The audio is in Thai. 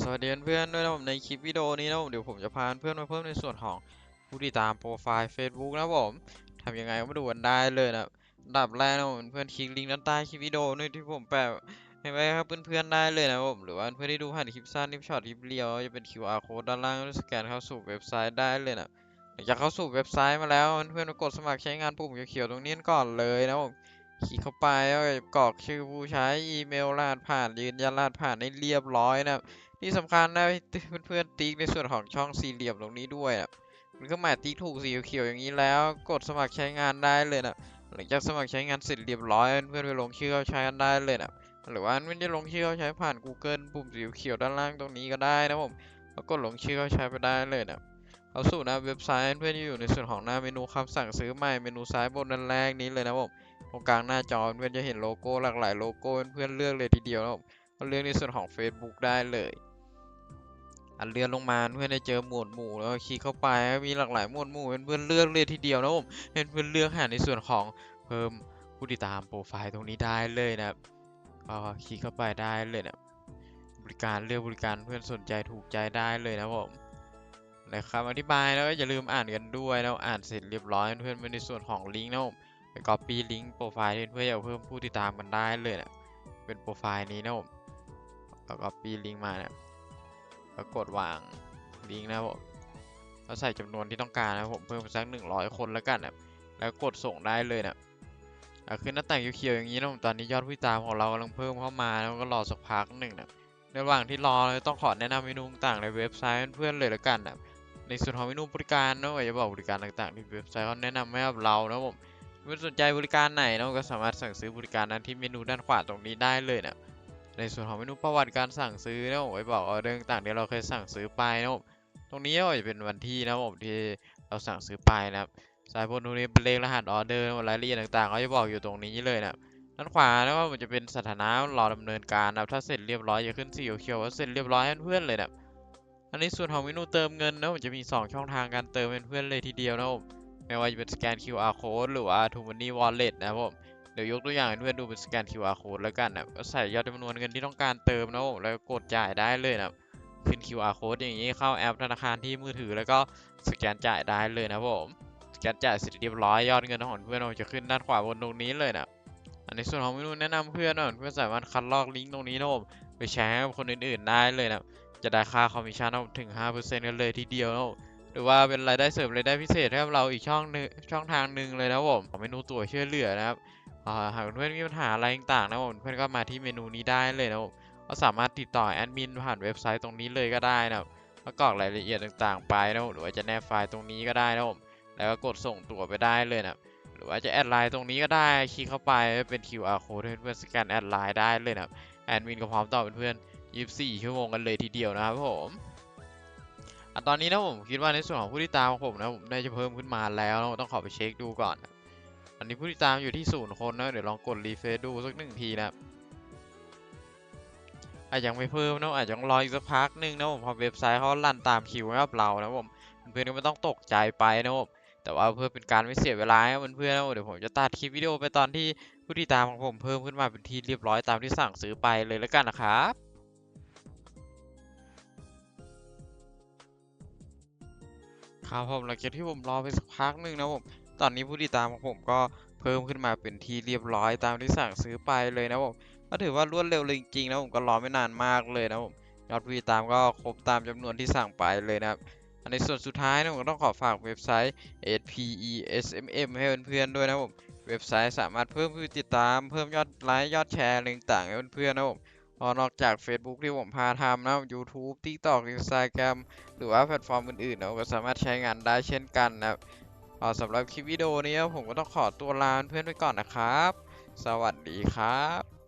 สวัสดีเพื่อนๆด้วยนะผมในคลิปวิดีโอนี้นะผมเดี๋ยวผมจะพาเพื่อนมาเพิ่มในส่วนของผู้ติดตามโปรไฟล์ Facebook นะผมทำยังไงก็มาดูกันได้เลยนะดับแรกนะผมเพื่อนคลิกลิงก์ด้านใต้คลิปวิดีโอนี่ที่ผมแปะให้ไว้ครับเพื่อนๆได้เลยนะผมหรือว่าเพื่อนที่ดูผ่านคลิปสั้นคลิปช็อตคลิปเรียวจะเป็น QR code ด้านล่างสแกนเข้าสู่เว็บไซต์ได้เลยนะหลังจากเข้าสู่เว็บไซต์มาแล้วเพื่อนๆกดสมัครใช้งานปุ่มเขียวๆตรงนี้ก่อนเลยนะผมคลิกเข้าไปแล้วก็กรอกชื่อผู้ใช้อีเมลรหัสผ่านยืนยันรหัสผ่านให้เรียบร้อยนะ ที่สำคัญนะเพื่อนๆติ๊กในส่วนของช่องสี่เหลี่ยมตรงนี้ด้วยนะมันก็หมายติ๊กถูกสีเขียวอย่างนี้แล้ว กดสมัครใช้งานได้เลยนะหลังจากสมัครใช้งานเสร็จเรียบร้อยเพื่อนๆไปลงชื่อเข้าใช้กันได้เลยนะหรือว่าไม่ได้ลงชื่อเข้าใช้ผ่าน Google ปุ่มสีเขียวด้านล่างตรงนี้ก็ได้นะผมแล้วกดลงชื่อเข้าใช้ไปได้เลยนะเขาสู่หน้าเว็บไซต์เพื่อนที่อยู่ในส่วนของหน้าเมนูคำสั่งซื้อใหม่เมนูซ้ายบนด้านแรกนี้เลยนะผมตรงกลางหน้าจอเพื่อนจะเห็นโลโก้หลากหลายโลโก้เพื่อนเลือกเลยทีเดียวนะครับก็เลือกในส่วนของ Facebook ได้เลย อันเลื่อนลงมาเพื่อนจะเจอหมวดหมู่แล้วคลิกเข้าไปมีหลากหลายหมวดหมู่เห็นเพื่อนเลือกเลยทีเดียวนะผมเห็นเพื่อนเลือกหาในส่วนของเพิ่มผู้ติดตามโปรไฟล์ตรงนี้ได้เลยนะครับก็คลิกเข้าไปได้เลยนะบริการเลือกบริการเพื่อนสนใจถูกใจได้เลยนะผมนะครับอธิบายแล้วก็อย่าลืมอ่านกันด้วยนะอ่านเสร็จเรียบร้อยเพื่อนไปในส่วนของลิงก์นะผมไป copy ลิงก์โปรไฟล์เพื่อจะเพิ่มผู้ติดตามกันได้เลยนะเป็นโปรไฟล์นี้นะผมแล้ว copy ลิงก์มานะ แล้วกดวางลิงก์นะครับผมแล้วใส่จำนวนที่ต้องการนะครับผมเพิ่มสัก100คนแล้วกันนะแล้วกดส่งได้เลยนะอะขึ้นหน้าต่างเขียวๆอย่างนี้นะผมตอนนี้ยอดผู้ติดตามของเรากำลังเพิ่มเข้ามาแล้วก็รอสักพักหนึ่งนะในระหว่างที่รอเราต้องขอแนะนำเมนูต่างในเว็บไซต์เพื่อนๆเลยแล้วกันนะในส่วนของเมนูบริการนะอยาจะบอกบริการต่างๆที่เว็บไซต์เขาแนะนำให้กับเรานะผมเมื่อสนใจบริการไหนเราก็สามารถสั่งซื้อบริการนั้นที่เมนูด้านขวาตรงนี้ได้เลยนะ ในส่วนของเมนูประวัติการสั่งซื้อนะผมไว้บอกออเดอร์ต่างๆที่เราเคยสั่งซื้อไปนะผมตรงนี้ก็จะเป็นวันที่นะผมที่เราสั่งซื้อไปนะครับสายบนตรงนี้เป็นเลขรหัสออเดอร์รายละเอียดต่างๆเขาจะบอกอยู่ตรงนี้เลยนะด้านขวานะว่ามันจะเป็นสถานะรอดำเนินการนะครับถ้าเสร็จเรียบร้อยจะขึ้นสีเขียวว่าเสร็จเรียบร้อยเพื่อนเลยนะอันนี้ส่วนของเมนูเติมเงินนะมันจะมีสองช่องทางการเติมเป็นเพื่อนเลยทีเดียวนะผมไม่ว่าจะเป็นสแกน QR code หรือว่า t o Money Wallet นะครับผม เดี๋ยวยกตัวอย่างให้เพื่อนดูเป็นสแกน QR code แล้วกันนะก็ใส่ยอดจำนวนเงินที่ต้องการเติมนะครับแล้วก็กดจ่ายได้เลยนะครับขึ้น QR code อย่างนี้เข้าแอปธนาคารที่มือถือแล้วก็สแกนจ่ายได้เลยนะครับผมสแกนจ่ายเสร็จเรียบร้อยยอดเงินของเพื่อนเราจะขึ้นด้านขวาบนตรงนี้เลยนะอันในส่วนของเมนูแนะนำเพื่อนนะเพื่อนสามารถคัดลอกลิงก์ตรงนี้นะครับผมไปแชร์ให้คนอื่นๆได้เลยนะจะได้ค่าคอมมิชชั่นนะครับถึง 5%กันเลยทีเดียวนะครับหรือว่าเป็นรายได้เสริมรายได้พิเศษให้กับเราอีกช่องนึงช่องทางหนึ่งเลยนะผมของเมนูตัวช่วยเหลือนะครับ หากเพื่อนมีปัญหาอะไรต่างๆนะผมเพื่อนก็มาที่เมนูนี้ได้เลยนะผมก็สามารถติดต่อแอดมินผ่านเว็บไซต์ตรงนี้เลยก็ได้นะครับแล้วกรอกรายละเอียดต่างๆไปนะครับหรือว่าจะแนบไฟล์ตรงนี้ก็ได้นะผมแล้วก็กดส่งตัวไปได้เลยนะครับหรือว่าจะแอดไลน์ตรงนี้ก็ได้คลิกเข้าไปเป็น QR code เพื่อนๆสแกนแอดไลน์ได้เลยนะครับแอดมินก็พร้อมตอบเพื่อนๆ24ชั่วโมงกันเลยทีเดียวนะครับผมอตอนนี้นะผมคิดว่าในส่วนของผู้ติดตามของผมนะผมได้จะเพิ่มขึ้นมาแล้ว ต้องขอไปเช็คดูก่อนนะ อันนี้ผู้ติดตามอยู่ที่ศูนย์คนนะ เดี๋ยวลองกดรีเฟซดูสักหนึ่งทีนะครับอาจยังไม่เพิ่มนะอาจจะต้องรออีกสักพักหนึ่งนะผมพอเว็บไซต์เขาลั่นตามคิวให้กับเรานะผมเพื่อนๆก็ไม่ต้องตกใจไปนะผมแต่ว่าเพื่อเป็นการไม่เสียเวลาให้เพื่อนๆนะเดี๋ยวผมจะตัดคลิปวิดีโอไปตอนที่ผู้ติดตามของผมเพิ่มขึ้นมาเป็นที่เรียบร้อยตามที่สั่งซื้อไปเลยแล้วกันนะครับครับผมหลังจากที่ผมรอไปสักพักหนึ่งนะผม ตอนนี้ผู้ติดตามของผมก็เพิ่มขึ้นมาเป็นที่เรียบร้อยตามที่สั่งซื้อไปเลยนะผมก็ถือว่ารวดเร็วเลยจริงๆนะผมก็รอไม่นานมากเลยนะผมยอดผู้ติดตามก็ครบตามจำนวนที่สั่งไปเลยนะครับอันในส่วนสุดท้ายนะผมก็ต้องขอฝากเว็บไซต์ SPESMM ให้เพื่อนๆด้วยนะผมเว็บไซต์สามารถเพิ่มผู้ติดตามเพิ่มยอดไลค์ยอดแชร์อะไรต่างๆให้เพื่อนๆนะผมพอนอกจาก Facebook ที่ผมพาทำนะ YouTube TikTok Instagram หรือว่าแพลตฟอร์มอื่นๆเราก็สามารถใช้งานได้เช่นกันนะครับ อ่าสำหรับคลิปวิดีโอนี้ผมก็ต้องขอตัวลาเพื่อนไปก่อนนะครับ สวัสดีครับ